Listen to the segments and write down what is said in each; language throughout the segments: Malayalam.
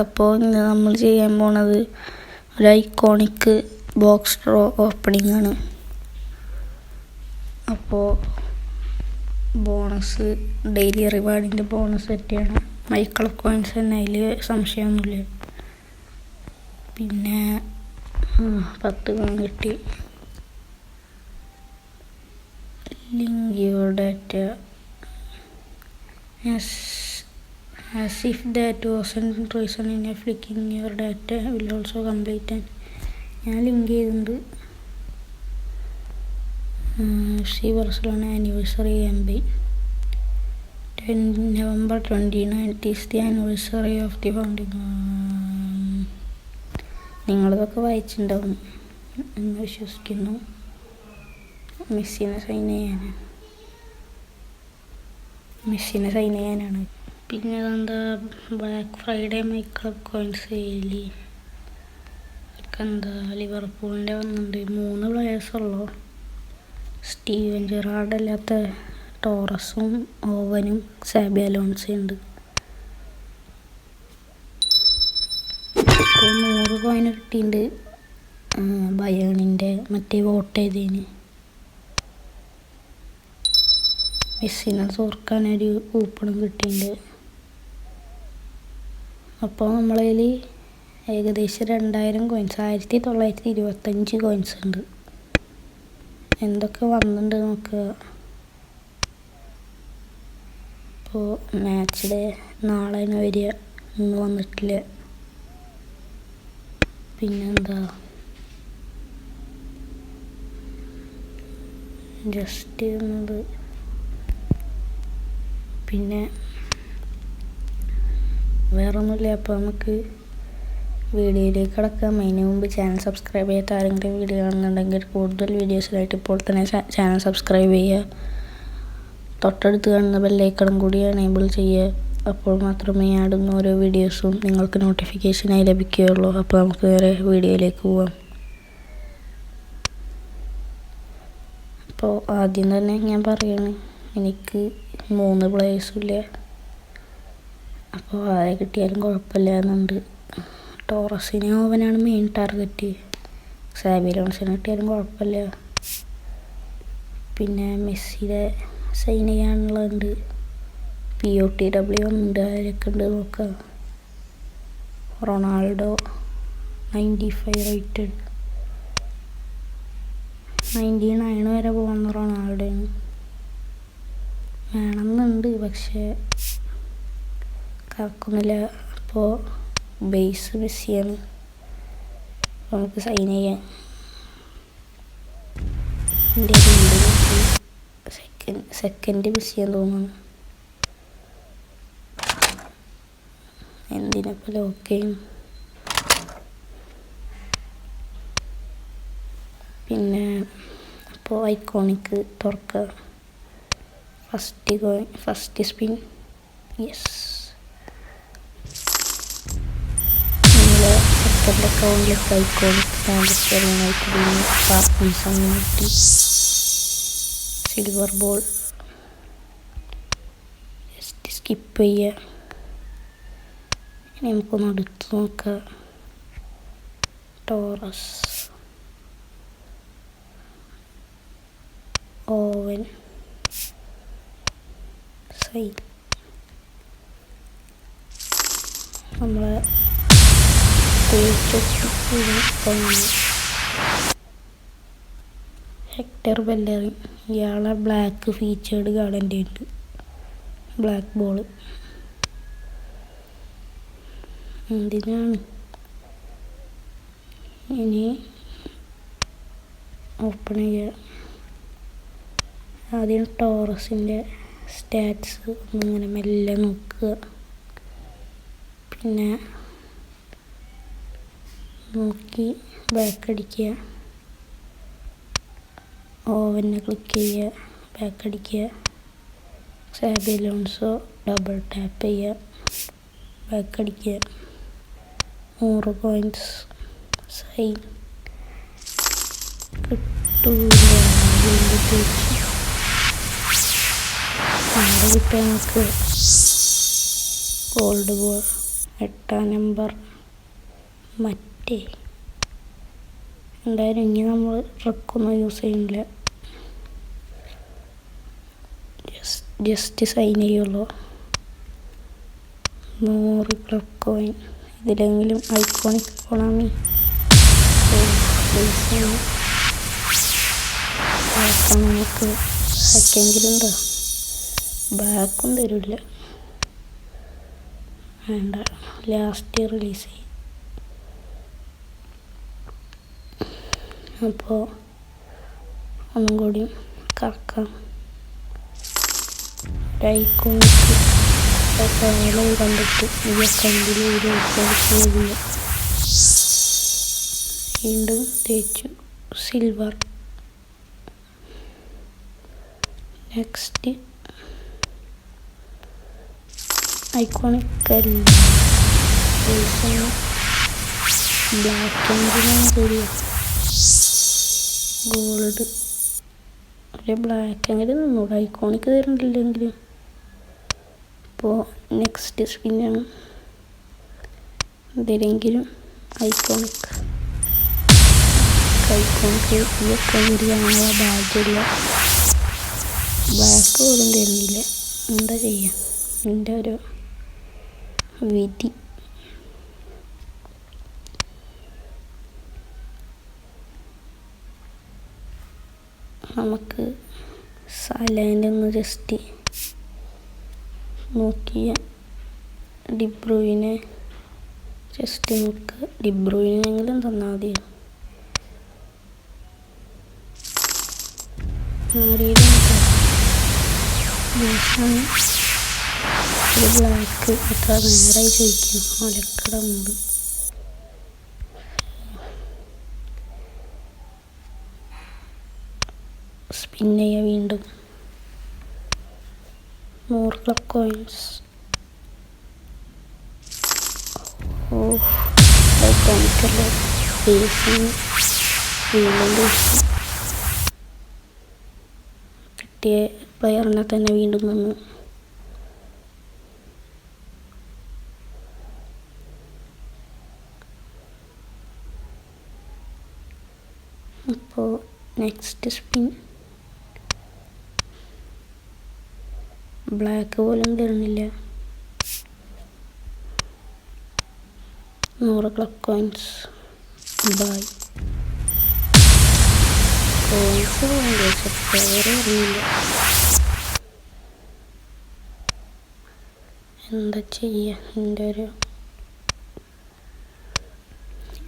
അപ്പോൾ ഇന്ന് നമ്മൾ ചെയ്യാൻ പോണത് ഒരു ഐക്കോണിക് ബോക്സ് ഡ്രോ ഓപ്പണിംഗ് ആണ്. അപ്പോൾ ബോണസ് ഡെയിലി റിവാർഡിന്റെ ബോണസ് സെറ്റാണ് മൈക്കിൾ കോയിൻസ് തന്നെ അതിൽ സംശയമൊന്നുമില്ല. പിന്നെ പത്ത് കോയിൻ കിട്ടി. Link your data as as if that wasn't reason enough clicking your data will also complete and ഞാൻ ലിങ്ക് ചെയ്തിട്ടുണ്ട്. C Barcelona anniversary campaign ten November twenty nine is the anniversary of the founding നിങ്ങളിതൊക്കെ വായിച്ചിട്ടുണ്ടാവും. എന്ന് വിശ്വസിക്കുന്നു. മെസ്സിനെ സൈൻ ചെയ്യാൻ മെസ്സിനെ സൈൻ ചെയ്യാനാണ്. പിന്നെ എന്താ black Friday my club coins sale എന്താ ലിവർപൂളിന്റെ വന്നിട്ടുണ്ട് മൂന്ന് പ്ലെയേഴ്സ് ഉള്ളു? സ്റ്റീവൻ ജെറാർഡ് അല്ലാത്ത ടോറസും ഓവനും സാബി അലോൺസും ഉണ്ട് ഇപ്പോൾ നൂറ് കോയിൻ കിട്ടിയിട്ടുണ്ട് ബയേണിന്റെ മറ്റേ വോട്ട് ചെയ്തതിന് മെസ്സിനെ സോർക്കാനൊരു കൂപ്പണം കിട്ടിയിട്ടുണ്ട് അപ്പോൾ നമ്മളതിൽ ഏകദേശം രണ്ടായിരം കോയിൻസ് ആയിരത്തി തൊള്ളായിരത്തി ഇരുപത്തഞ്ച് കോയിൻസ് ഉണ്ട്. എന്തൊക്കെ വന്നിട്ടുണ്ട് നമുക്ക് ഇപ്പോൾ മാച്ച് ഡേ നാളെ വരിക. ഇന്ന് വന്നിട്ടില്ല. പിന്നെന്താ? ജസ്റ്റ് എന്നത് പിന്നെ വേറെ ഒന്നുമില്ല അപ്പോൾ നമുക്ക് വീഡിയോയിലേക്ക് കിടക്കാം. അതിന് മുമ്പ് ചാനൽ സബ്സ്ക്രൈബ് ചെയ്യാത്ത ആരെങ്കിലും വീഡിയോ കാണുന്നുണ്ടെങ്കിൽ കൂടുതൽ വീഡിയോസിലായിട്ട് ഇപ്പോൾ തന്നെ ചാനൽ സബ്സ്ക്രൈബ് ചെയ്യുക. തൊട്ടടുത്ത് കാണുന്ന ബെല്ലൈക്കണം കൂടി എനേബിൾ ചെയ്യുക. അപ്പോൾ മാത്രമേ ആടുന്ന ഓരോ വീഡിയോസും നിങ്ങൾക്ക് നോട്ടിഫിക്കേഷനായി ലഭിക്കുകയുള്ളൂ. അപ്പോൾ നമുക്ക് നേരെ വീഡിയോയിലേക്ക് പോവാം. അപ്പോൾ ആദ്യം തന്നെ ഞാൻ പറയാണ് എനിക്ക് മൂന്ന് പ്ലേയേഴ്സും ഇല്ല. അപ്പോൾ ആരെ കിട്ടിയാലും കുഴപ്പമില്ല എന്നുണ്ട് ടോറസിനെ ഓവനാണ് മെയിൻ ടാർഗറ്റ് സാബി ലോൺസിനെ കിട്ടിയാലും കുഴപ്പമില്ല. പിന്നെ മെസ്സിയുടെ സൈൻ ചെയ്യാനുള്ളതുണ്ട് പി ഒ ടി ഡബ്ല്യു ഉണ്ട് ആരൊക്കെ ഉണ്ട് നോക്കാം. Ronaldo ninety five rated ninety nine വരെ പോകുന്ന റൊണാൾഡോയാണ് വേണമെന്നുണ്ട് പക്ഷേ കറക്കുന്നില്ല. അപ്പോൾ ബേസ് അപ്പോൾ നമുക്ക് സൈൻ ചെയ്യാം എന്റെ സെക്കൻഡ് സെക്കൻഡ് ചെയ്യാൻ തോന്നുന്നു. എന്തിനപ്പോൾ ലോക്ക് ചെയ്യും പിന്നെ അപ്പോൾ ഐക്കോണിക്ക് തുറക്കുക. First first spin yes second അക്കൗണ്ടിലേക്ക് അയക്കോളും പാർക്കിൻസൺ കിട്ടി സിൽവർ ബോൾ ജസ്റ്റ് സ്കിപ്പ് ചെയ്യുക ഇനി നമുക്കൊന്ന് അടുത്ത് നോക്കാം. ടോറസ് ഓവൻ സൈ നമ്മളെ ഹെക്ടർ ബെല്ലറി ഇയാളെ ബ്ലാക്ക് ഫീച്ചേർഡ് ഗാർഡന്റെ ഉണ്ട് ബ്ലാക്ക് ബോൾ എന്തിനാണ്? ഇനി ഓപ്പൺ ചെയ്യുക ആദ്യം ടോറസിന്റെ സ്റ്റാറ്റ്സ് ഒന്നിങ്ങനെ മെല്ലെ നോക്കുക. പിന്നെ നോക്കി ബാക്ക് അടിക്കുക. ഓവനെ ക്ലിക്ക് ചെയ്യുക ബാക്ക് അടിക്കുക. സാബി ലോൺസോ ഡബിൾ ടാപ്പ് ചെയ്യുക ബാക്ക് അടിക്കുക. നൂറ് പോയിന്റ്സ് സൈൻ കിട്ടൂല ഗോൾഡ് ബോൾ എട്ടാം നമ്പർ മറ്റേ എന്തായാലും ഇനി നമ്മൾ ട്രക്കൊന്നും യൂസ് ചെയ്യുന്നില്ല. ജസ്റ്റ് സൈൻ ചെയ്യുള്ളൂ. നൂറ് ക്ലബ് ഇതിലെങ്കിലും ഐക്കോണിക് കൊണാമി നമുക്ക്. സെക്കെങ്കിലും എന്താ ബാക്കും തരില്ല. വേണ്ട. ലാസ്റ്റ് റിലീസ് ചെയ്യും അപ്പോൾ ഒന്നും കൂടി കറക്കാം. കണ്ടിട്ട് വീണ്ടും തേച്ചു സിൽവർ നെക്സ്റ്റ് ഐക്കോണിക് കല്ല് ബ്ലാക്ക് എഞ്ചിനാണ് തരിക ഗോൾഡ് ഒരു ബ്ലാക്ക് എങ്കിലും നിന്നൂടെ? ഐക്കോണിക്ക് തരണില്ലെങ്കിലും ഇപ്പോൾ നെക്സ്റ്റ് സ്പിന്നാണ് എന്തെങ്കിലും ഐക്കോണിക് ഐക്കോണിക്ക് ഈ ബാഗില്ല ഞങ്ങളെ ബ്ലാക്ക് പോലും തരുന്നില്ല. എന്താ ചെയ്യുക എന്റെ ഒരു വിധി. നമുക്ക് സലാന്റെ ഒന്ന് ജസ്റ്റ് നോക്കിയ ഡിബ്രൂവിനെ ജസ്റ്റ് നമുക്ക് ഡിബ്രൂവിനെങ്കിലും തന്നാൽ മതി ബ്ലാക്ക് എത്ര നേരമായി ചോദിക്കും. ഒലക്കട മുമ്പ് സ്പിൻ വീണ്ടും. മോർ ക്ലബ് കോയിൻസ് വീണ്ടും കിട്ടിയ പ്ലെയറിനെ തന്നെ വീണ്ടും വന്നു. അപ്പോൾ നെക്സ്റ്റ് സ്പിൻ. ബ്ലാക്ക് പോലും തരുന്നില്ല നൂറ് ക്ലക്ക് കോയിൻസ് ബായ് കോയിൻസ് അറിയില്ല എന്താ ചെയ്യുക എന്റെ ഒരു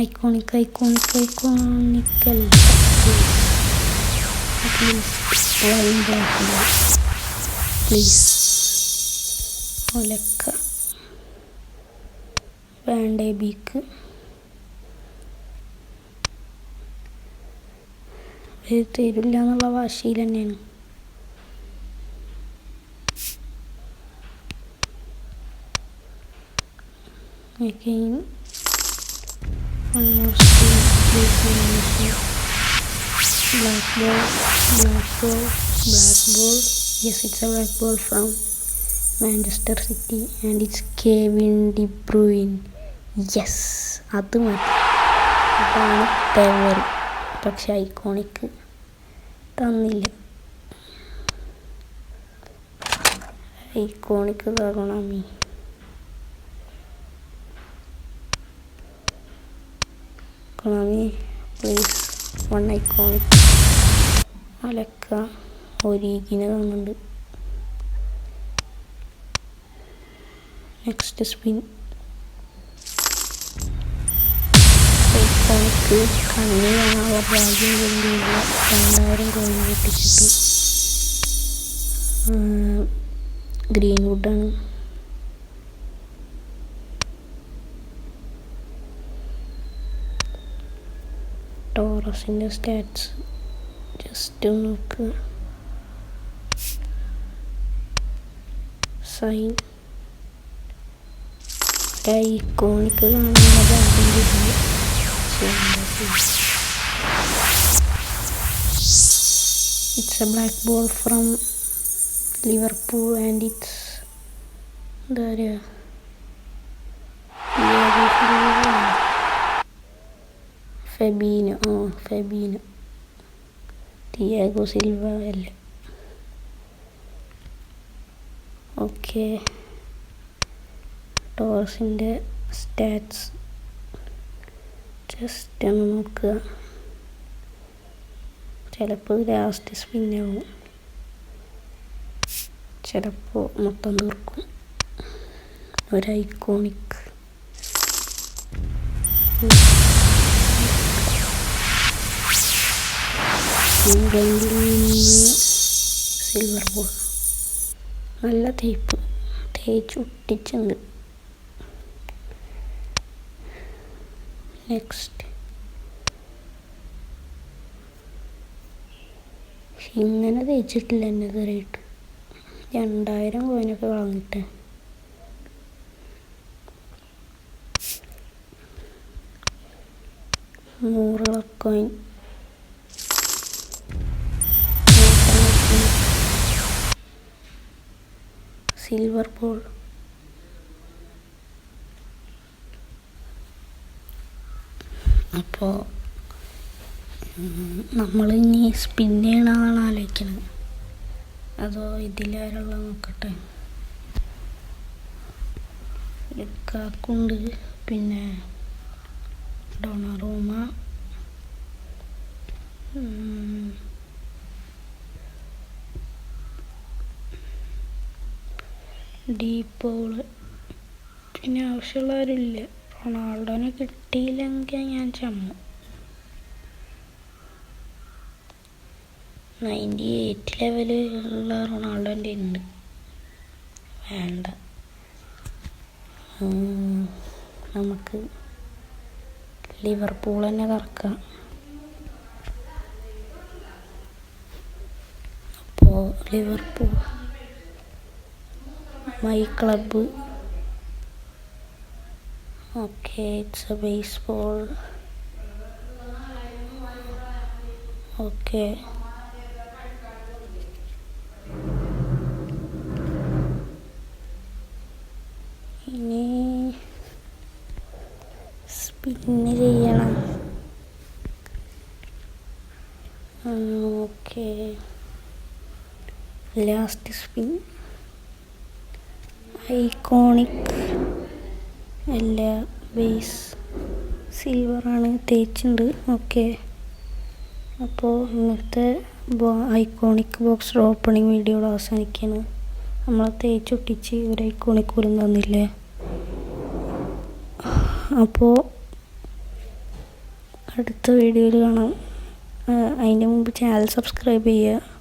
ഐക്കോണിക് ഐക്കോണിക് ഐക്കോണിക്കൽ പ്ലീസ് ഒലക്ക. വേണ്ട ബീക്ക്? തരില്ല എന്നുള്ള ഭാഷയിൽ തന്നെയാണ്. Black ball black ball black yes it's a red ball from Manchester City and it's Kevin De Bruyne yes അത് മതി അതാണ് ടെവർ പക്ഷെ ഐക്കോണിക്ക് തന്നില്ല ഐക്കോണിക്ക് തരണം me Konami, please one iconic അലക്ക ഒരീഗിന് കാണുന്നുണ്ട്. നെക്സ്റ്റ് സ്പിൻ ഐക്കോണിക്ക് കണ്ണി കാണാനുള്ള രാജ്യം വേണ്ടിയുള്ള രണ്ടായിരം കോഴി പൊട്ടിച്ചിട്ട് ഗ്രീൻ വുഡാണ് ടോറസിന്റെ സ്റ്റാറ്റ്സ്. ജസ്റ്റ് നോക്ക്. Sign iconic It's a black ball from Liverpool and it's there. Yeah, Fabinho, oh, Fabinho. Diego Silva, L. Okay. ടോസിന്റെ stats. Just ഒന്ന് നോക്കുക. ചിലപ്പോൾ ലാസ്റ്റ് സ്പിന്നാവും ചിലപ്പോൾ മൊത്തം തീർക്കും. ഒരു ഐക്കോണിക് സിൽവർ ബോൾ നല്ല തേപ്പ്. തേച്ച് ഒട്ടിച്ചുണ്ട് നെക്സ്റ്റ് ഇങ്ങനെ തേച്ചിട്ടില്ല എന്നെ കയറിയിട്ട് രണ്ടായിരം കോയിനൊക്കെ വാങ്ങിയിട്ട് നൂറ് കോയിൻ സിൽവർ ബോൾ അപ്പോൾ നമ്മൾ ഇനി സ്പിൻ ചെയ്യണമെന്നാണ് ആലോചിക്കുന്നത് അതോ ഇതിലാരുള്ള നോക്കട്ടെ? കാക്കുണ്ട് പിന്നെ ഡൊണറൂമ ഡീപ്പോൾ പിന്നെ ആവശ്യമുള്ളവരില്ല. റൊണാൾഡോനെ കിട്ടിയില്ലെങ്കിൽ ഞാൻ ചമ്മു. നയന്റി എയ്റ്റ് ഉള്ള റൊണാൾഡോന്റെ ഉണ്ട്. വേണ്ട. നമുക്ക് ലിവർപൂൾ തന്നെ കറക്കാം. അപ്പോൾ Liverpool my club okay it's a baseball okay ഇനി സ്പിന്ന് ചെയ്യണം. ഓക്കെ ലാസ്റ്റ് സ്പിൻ ഐക്കോണിക് എല്ലാ ബേസ്. സിൽവറാണ് തേച്ചുണ്ട്. ഓക്കെ. അപ്പോൾ ഇന്നത്തെ ഐക്കോണിക് ബോക്സ് ഓപ്പണിംഗ് വീഡിയോ അവസാനിക്കാണ്. നമ്മൾ തേച്ചൊട്ടിച്ച് ഒരു ഐക്കോണിക് പോലും തന്നില്ലേ? അപ്പോൾ അടുത്ത വീഡിയോയിൽ കാണാം. അതിന്റെ മുമ്പ് ചാനൽ സബ്സ്ക്രൈബ് ചെയ്യുക.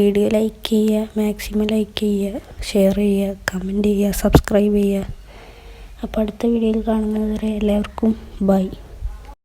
വീഡിയോ ലൈക്ക് ചെയ്യുക മാക്സിമം ലൈക്ക് ചെയ്യുക ഷെയർ ചെയ്യുക കമന്റ് ചെയ്യുക സബ്സ്ക്രൈബ് ചെയ്യുക. അപ്പോൾ അടുത്ത വീഡിയോയിൽ കാണുന്നത് വരെ എല്ലാവർക്കും ബൈ